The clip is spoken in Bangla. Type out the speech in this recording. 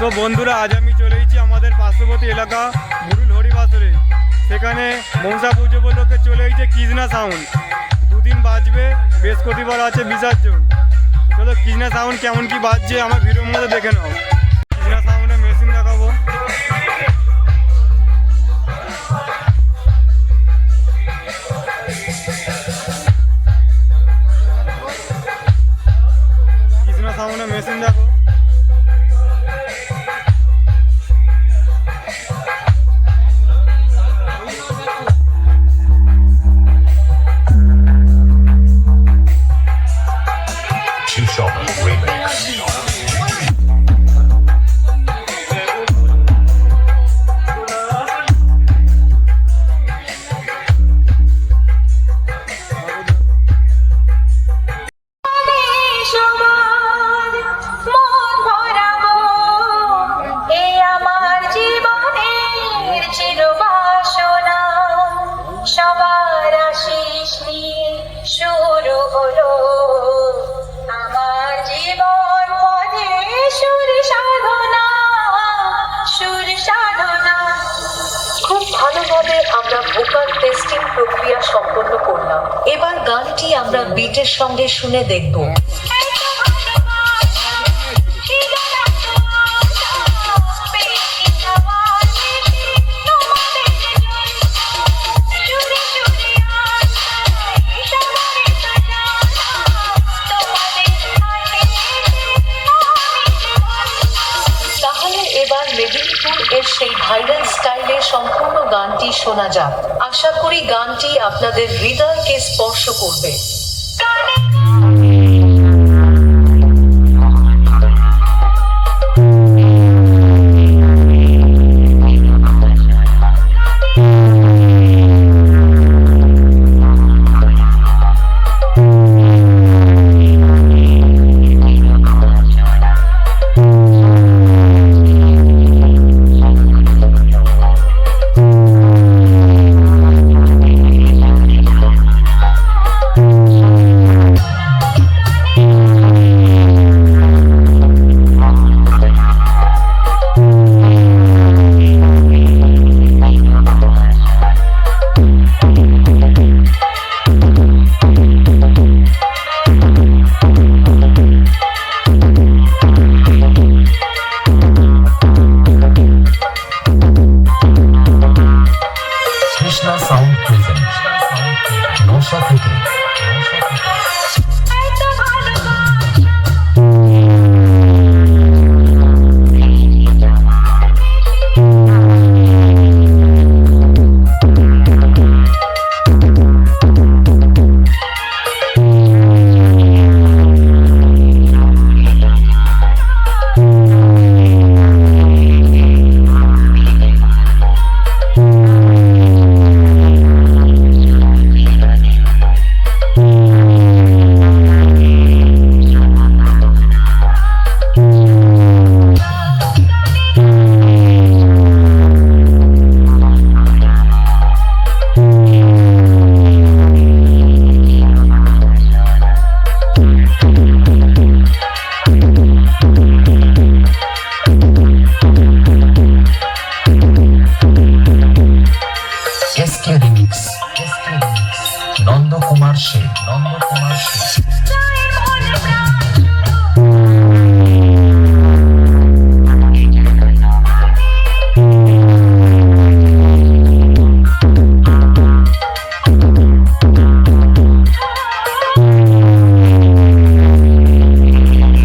তো বন্ধুরা, আজ আমি চলে এসেছি আমাদের পার্শ্ববর্তী এলাকা মুরুল হরিবাসরে। সেখানে মনসা পুজো উপলক্ষে চলে এসেছে কৃষ্ণা সাউন্ড দুদিন বাজবে, বৃহস্পতিবার আছে বিসর্জন। চলো কৃষ্ণা সাউন্ড কেমন কি বাজছে আমার ভিডিওর মধ্যে দেখে নাও। ভালোভাবে আমরা ভোকাল টেস্টিং প্রক্রিয়া সম্পন্ন করলাম। এবার গানটি আমরা বিটের সঙ্গে শুনে দেখব। মেদিনীপুর এর সেই ভাইরাল স্টাইলে সম্পূর্ণ গানটি শোনা যাক আশা করি গানটি আপনাদের হৃদয়কে স্পর্শ করবে.